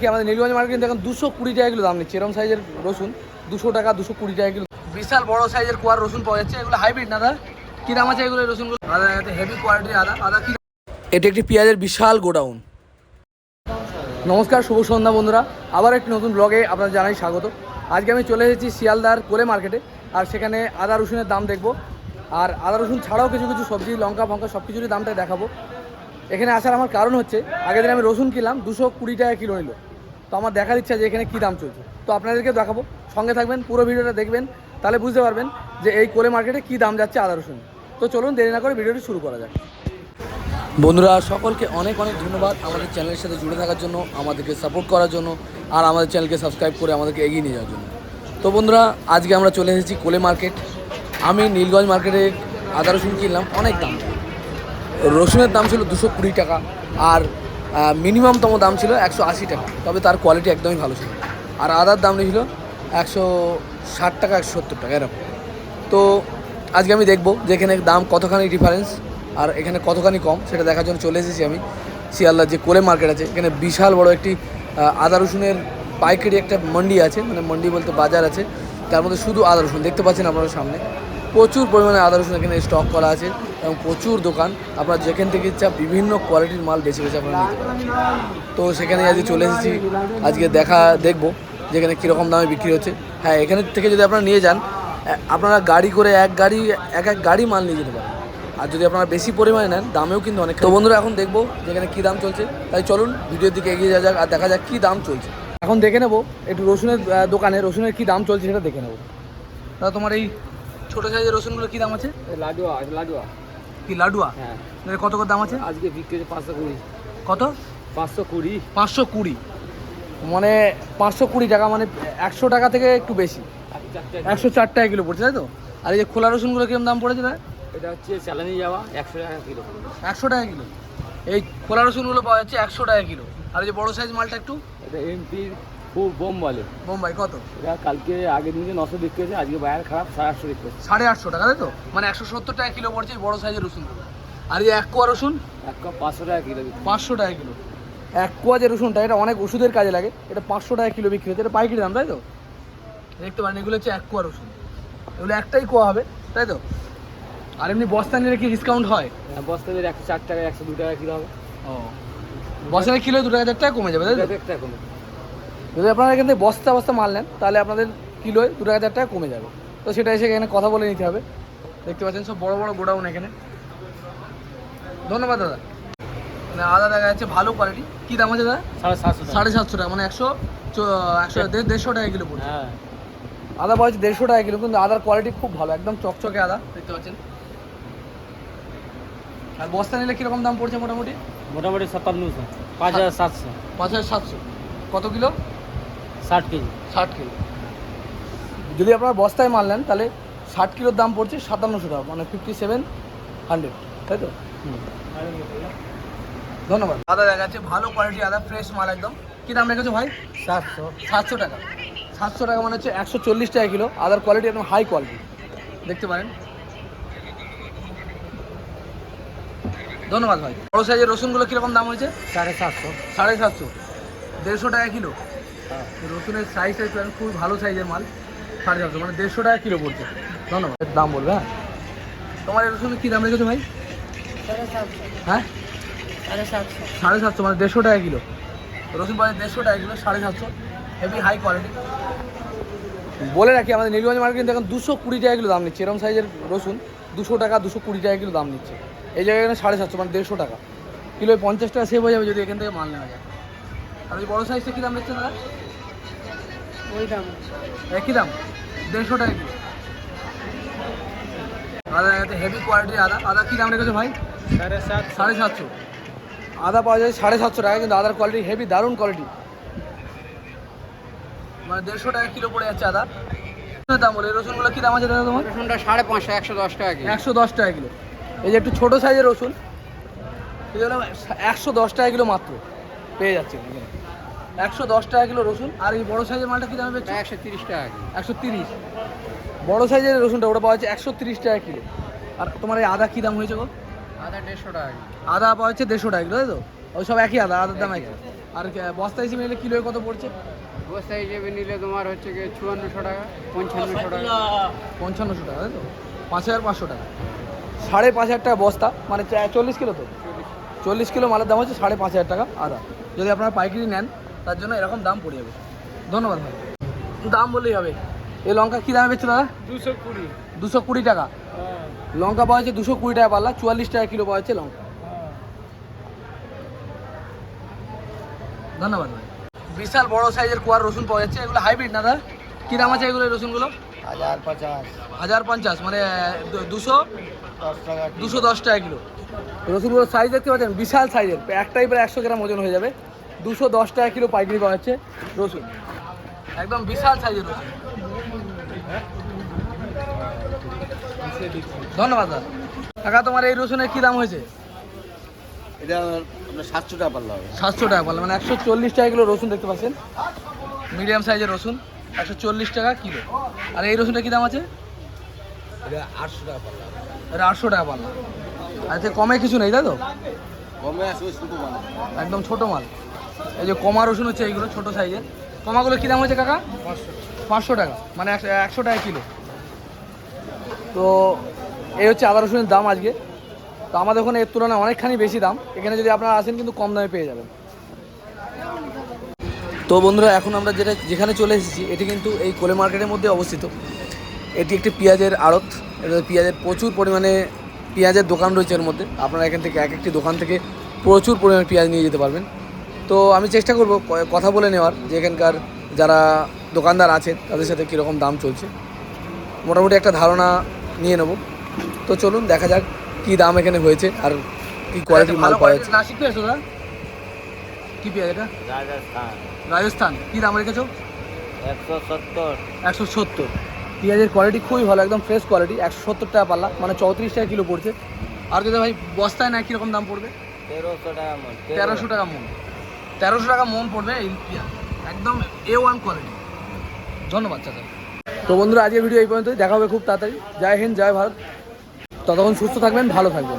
কি আমাদের নীলগঞ্জ মার্কেট দেখুন দুশো কুড়ি টাকা কিলো দাম নিচ্ছে। এরকম সাইজের রসুন দুশো টাকা দুশো কুড়ি টাকা কিলো। বিশাল বড় সাইজের কুয়ার রসুন পাওয়া যাচ্ছে। এগুলো হাইব্রিড না দাদা? কি দাম আছে এগুলো রসুনগুলো? আদা হেভি কোয়ালিটির আদা। আদা কি? এটি একটি পেঁয়াজের বিশাল গোডাউন। নমস্কার শুভ সন্ধ্যা বন্ধুরা। আবার একটি নতুন ব্লগে আপনাদের জানাই স্বাগত। আজকে আমি চলে এসেছি শিয়ালদার কোলে মার্কেটে আর সেখানে আদা রসুনের দাম দেখব। আর আদা রসুন ছাড়াও কিছু কিছু সবজি লঙ্কা ফঙ্কা সব কিছুরই দামটা দেখাবো। এখানে আসার আমার কারণ হচ্ছে, আগের দিন আমি রসুন কিনলাম, দুশো কুড়ি টাকা কিলো নিল। তো আমার দেখার ইচ্ছা যে এখানে কী দাম চলছে। তো আপনাদেরকে দেখাবো, সঙ্গে থাকবেন, পুরো ভিডিওটা দেখবেন, তাহলে বুঝতে পারবেন যে এই কোলে মার্কেটে কী দাম যাচ্ছে আদা রসুন। তো চলুন, দেরি না করে ভিডিওটি শুরু করা যাক। বন্ধুরা, সকলকে অনেক অনেক ধন্যবাদ আমাদের চ্যানেলের সাথে জুড়ে থাকার জন্য, আমাদেরকে সাপোর্ট করার জন্য আর আমাদের চ্যানেলকে সাবস্ক্রাইব করে আমাদেরকে এগিয়ে নিয়ে যাওয়ার জন্য। তো বন্ধুরা, আজকে আমরা চলে এসেছি কোলে মার্কেট। আমি নীলগঞ্জ মার্কেটে আদা রসুন কিনলাম, অনেক দাম। রসুনের দাম ছিল দুশো কুড়ি টাকা আর মিনিমামতম দাম ছিল একশো আশি টাকা। তবে তার কোয়ালিটি একদমই ভালো ছিল। আর আদার দাম ছিল একশো ষাট টাকা, একশো সত্তর টাকা, এরকম। তো আজকে আমি দেখব যে এখানে দাম কতখানি ডিফারেন্স আর এখানে কতখানি কম, সেটা দেখার জন্য চলে এসেছি আমি শিয়ালদার যে কোলে মার্কেট আছে। এখানে বিশাল বড় একটি আদা রসুনের পাইকারি একটা মন্ডি আছে মানে মন্ডি বলতে বাজার আছে। তার মধ্যে শুধু আদা রসুন, দেখতে পাচ্ছেন আপনারা সামনে। প্রচুর পরিমাণে আদা রসুন এখানে স্টক করা আছে এবং প্রচুর দোকান। আপনার যেখান থেকে ইচ্ছা বিভিন্ন কোয়ালিটির মাল বেছে বেছে আপনারা নিতে পারেন। তো সেখানে আজকে চলে এসেছি। আজকে দেখা, দেখব যেখানে কীরকম দামে বিক্রি হচ্ছে। হ্যাঁ এখানে থেকে যদি আপনারা নিয়ে যান, আপনারা গাড়ি করে এক গাড়ি, এক এক গাড়ি মাল নিয়ে যেতে পারেন। আর যদি আপনারা বেশি পরিমাণে নেন, দামেও কিন্তু অনেক তো বন্ধুরা, এখন দেখব যেখানে কী দাম চলছে। তাই চলুন ভিডিওর দিকে এগিয়ে যাওয়া যাক আর দেখা যাক কী দাম চলছে। এখন দেখে নেব একটু রসুনের দোকানে রসুনের কী দাম চলছে সেটা দেখে নেব। তোমার এই ছোটো সাইজের রসুনগুলো কী দাম আছে? লাডুয়া লাডুয়া। কি লাডুয়া? হ্যাঁ। কত কত দাম আছে? আজকে বিক্রি হচ্ছে পাঁচশো কুড়ি। কত? পাঁচশো কুড়ি। পাঁচশো কুড়ি। মানে পাঁচশো কুড়ি টাকা মানে একশো টাকা থেকে একটু বেশি। একশো চার টাকা। কিলো পড়ছে তাই তো? আর এই যে খোলা রসুনগুলো কীরকম দাম পড়েছে ভাই? এটা হচ্ছে চালানি যাওয়া একশো টাকা কিলো। একশো টাকা কিলো। এই খোলা রসুনগুলো পাওয়া যাচ্ছে একশো টাকা কিলো। আর এই যে বড়ো সাইজ মালটা একটু? এটা এমপির খুব বোম বলে। বোম্বাই কত? এটা কালকে আগের দিনকে নশো বিক্রি হয়েছে আজকে বাজার খারাপ সাড়ে আটশো বিক্রি হচ্ছে। সাড়ে আটশো টাকা তাই তো? মানে একশো সত্তর টাকা কিলো পড়ছে বড়ো সাইজের রসুনগুলো আর এই এক কোয়া রসুন? এক কাপ পাঁচশো টাকা কিলো পাঁচশো টাকা কিলো। এক কোয়া যে রসুনটা এটা অনেক ওষুধের কাজে লাগে। এটা পাঁচশো টাকা কিলো বিক্রি হচ্ছে এটা পাইকারি দাম তাই তো? দেখতে পারেন এগুলো হচ্ছে এক কোয়া রসুন। এগুলো একটাই কোয়া হবে তাই তো? আর এমনি বস্তা নিলে কি ডিসকাউন্ট হয়? হ্যাঁ, বস্তা দিয়ে একশো চার টাকা একশো দু টাকা কিলো হবে। ও। বস্তার কিলো দু টাকা হাজার টাকা কমে যাবে তাই তো? কমে যদি আপনারা এখান থেকে বস্তা বস্তা মাল নেন তাহলে আপনাদের কিলোয় দু হাজার টাকা কমে যাবে। তো সেটা এসে এখানে কথা বলে নিতে হবে। দেখতে পাচ্ছেন সব বড় বড় গোডাউন এখানে। ধন্যবাদ দাদা। মানে আদা দেখা যাচ্ছে ভালো কোয়ালিটি কী দাম আছে দাদা? সাড়ে সাতশো টাকা। সাড়ে সাতশো টাকা মানে একশো একশো দেড়শো টাকা কিলো পড়ছে। হ্যাঁ। আদা পাওয়া দেড়শো টাকা কিলো কিন্তু আদার কোয়ালিটি খুব ভালো একদম চকচকে আদা দেখতে পাচ্ছেন। আর বস্তা নিলে কীরকম দাম পড়ছে মোটামুটি? মোটামুটি সাতান্নশো পাঁচ হাজার সাতশো। পাঁচ হাজার সাতশো। কত কিলো? ষাট কেজি। ষাট কিলো যদি আপনারা বস্তায় মাল নেন তাহলে ষাট কিলোর দাম পড়ছে সাতান্নশো টাকা মানে ফিফটি সেভেন হান্ড্রেড তাই তো? ধন্যবাদ। আদা দেখা যাচ্ছে ভালো কোয়ালিটি আদা ফ্রেশ মাল একদম। কী দাম রেখেছো ভাই? সাতশো। সাতশো টাকা। সাতশো টাকা মানে হচ্ছে একশো চল্লিশ টাকা কিলো আদার কোয়ালিটি একদম হাই কোয়ালিটি দেখতে পারেন। ধন্যবাদ ভাই। বড় সাইজের রসুনগুলো কীরকম দাম হয়েছে? সাড়ে সাতশো। সাড়ে সাতশো। দেড়শো টাকা কিলো? রসুনের সাইজটা একটু খুবই ভালো সাইজের মাল সাড়ে চারশো মানে দেড়শো টাকা কিলো পড়ছে। ধন্যবাদ। এর দাম বলবে হ্যাঁ? তোমার এই রসুনের কী দাম রেখেছো ভাই? হ্যাঁ? সাড়ে সাতশো। মানে দেড়শো টাকা কিলো। রসুন যায় দেড়শো টাকা কিলো সাড়ে সাতশো। হেভি হাই কোয়ালিটি বলে রাখি আমাদের নীলগঞ্জ মার্কেট এখন দুশো কুড়ি টাকা কিলো দাম নিচ্ছে। এরকম সাইজের রসুন দুশো টাকা দুশো কুড়ি টাকা কিলো দাম নিচ্ছে। এই জায়গায় সাড়ে সাতশো মানে দেড়শো টাকা। কিলো পঞ্চাশ টাকা সেভ হয়ে যাবে যদি এখান থেকে মাল নেওয়া যায়। আর ওই বড়ো সাইজটা কী দাম নিচ্ছে দাদা? ওই দাম। একই দাম? দেড়শো টাকা কিলো আদা হেভি কোয়ালিটির আদা। আদা কী দাম রেখেছো ভাই? সাড়ে সাত সাড়ে সাতশো। আদা পাওয়া যায় সাড়ে সাতশো টাকা কিন্তু আদার কোয়ালিটি হেভি দারুণ কোয়ালিটি মানে দেড়শো টাকা কিলো পড়ে যাচ্ছে আদা। দাম বলে রসুনগুলো কী দাম আছে দাদা তোমার? রসুনটা সাড়ে পাঁচশো একশো দশ টাকা কিলো একশো দশ টাকা কিলো। এই যে একটু ছোটো সাইজের রসুন এগুলো একশো দশ টাকা কিলো মাত্র। পেয়ে যাচ্ছে এখানে। একশো দশ টাকা কিলো রসুন আর এই বড়ো সাইজের মালটা কী দামে পেয়েছে একশো তিরিশ টাকা কিলো। একশো তিরিশ। বড়ো সাইজের রসুনটা ওটা পাওয়া যাচ্ছে একশো তিরিশ টাকা কিলো। আর তোমার এই আদা কী দাম হয়েছে গো? আদা দেড়শো টাকা কিলো। আদা পাওয়া যাচ্ছে দেড়শো টাকা কিলো তাই তো? ওই সব একই আদা আদার দাম একই আর বস্তা হিসেবে নিলে কিলো কত পড়ছে? বস্তা হিসেবে নিলে তোমার হচ্ছে গিয়ে চুয়ান্নশো টাকা পঞ্চান্নশো টাকা। পঞ্চান্নশো টাকা তাই তো? পাঁচ হাজার পাঁচশো টাকা। সাড়ে পাঁচ হাজার টাকা বস্তা মানে চা- চল্লিশ কিলো তো? চল্লিশ কিলো মালের দাম হচ্ছে সাড়ে পাঁচ হাজার টাকা। আদা যদি আপনারা পাইকারি নেন তার জন্য এরকম দাম পড়ে যাবে। ধন্যবাদ ভাই। দাম বললেই হবে। এই লঙ্কা কী দামে বেচছো দাদা? দুশো কুড়ি। দুশো কুড়ি টাকা। লঙ্কা পাওয়া যাচ্ছে দুশো কুড়ি টাকা পাল্লা চুয়াল্লিশ টাকা কিলো পাওয়া যাচ্ছে লঙ্কা। ধন্যবাদ ভাই। বিশাল বড় সাইজের কুয়ার রসুন পাওয়া যাচ্ছে। এগুলো হাইব্রিড না দাদা? কী দাম আছে এগুলো এই রসুনগুলো? হাজার পঞ্চাশ। হাজার পঞ্চাশ মানে দুশো? টাকা দুশো দশ টাকা কিলো। রসুনগুলোর সাইজ দেখতে পাচ্ছেন বিশাল সাইজের একটাই প্রায় একশো গ্রাম ওজন হয়ে যাবে। দুশো দশ টাকা কিলো পাইকারি পাওয়া যাচ্ছে রসুন। একদম বিশাল সাইজের রসুন। ধন্যবাদ দাদা। কাকা তোমার এই রসুনের কী দাম হয়েছে? এটা সাতশো টাকা পাল্লা হবে। সাতশো টাকা পারলাম মানে একশো চল্লিশ টাকা কিলো রসুন দেখতে পাচ্ছেন। মিডিয়াম সাইজের রসুন। একশো চল্লিশ টাকা কিলো। আর এই রসুনটা কী দাম আছে? এটা আটশো টাকা পাল্লা। এটা আটশো টাকা পারলাম আচ্ছা কমে কিছু নেই তাই তো? কমে একদম ছোট মাল। এই যে কমা রসুন হচ্ছে এইগুলো ছোট সাইজের। কমাগুলো কী দাম হচ্ছে কাকা? পাঁচশো টাকা মানে একশো একশো টাকা কিলো। তো এই হচ্ছে আদা রসুনের দাম আজকে। তো আমাদের ওখানে এর তুলনায় অনেকখানি বেশি দাম। এখানে যদি আপনারা আসেন কিন্তু কম দামে পেয়ে যাবেন। তো বন্ধুরা এখন আমরা যেটা যেখানে চলে এসেছি এটি কিন্তু এই কোলে মার্কেটের মধ্যে অবস্থিত। এটি একটি পেঁয়াজের আড়ত এটা পেঁয়াজের প্রচুর পরিমাণে পেঁয়াজের দোকান রয়েছে এর মধ্যে। আপনারা এখান থেকে এক একটি দোকান থেকে প্রচুর পরিমাণে পেঁয়াজ নিয়ে যেতে পারবেন। তো আমি চেষ্টা করব কথা বলে নেওয়ার যে এখানকার যারা দোকানদার আছেন তাদের সাথে কীরকম দাম চলছে। মোটামুটি একটা ধারণা নিয়ে নেব। তো চলুন দেখা যাক কী দাম এখানে হয়েছে আর কী কোয়ালিটির মাল পাওয়া যাচ্ছে। কী পেঁয়াজ এটা? রাজস্থান। রাজস্থান। কী দাম রেখেছো? একশো সত্তর। একশো সত্তর। পেঁয়াজের কোয়ালিটি খুবই ভালো একদম ফ্রেশ কোয়ালিটি একশো সত্তর টাকা পাল্লা মানে চৌত্রিশ টাকা কিলো পড়ছে। আর যদি ভাই বস্তায় না কীরকম দাম পড়বে? তেরোশো টাকা মন তেরোশো। টাকা মন। তেরোশো টাকা মন পড়বে এই পেঁয়াজ। একদম এ ওয়ান কোয়ালিটি ধন্যবাদ চাচা। তো বন্ধুরা আজকের ভিডিও এই পর্যন্ত দেখা হবে খুব তাড়াতাড়ি। জয় হিন্দ জয় ভারত। ততক্ষণ সুস্থ থাকবেন ভালো থাকবেন।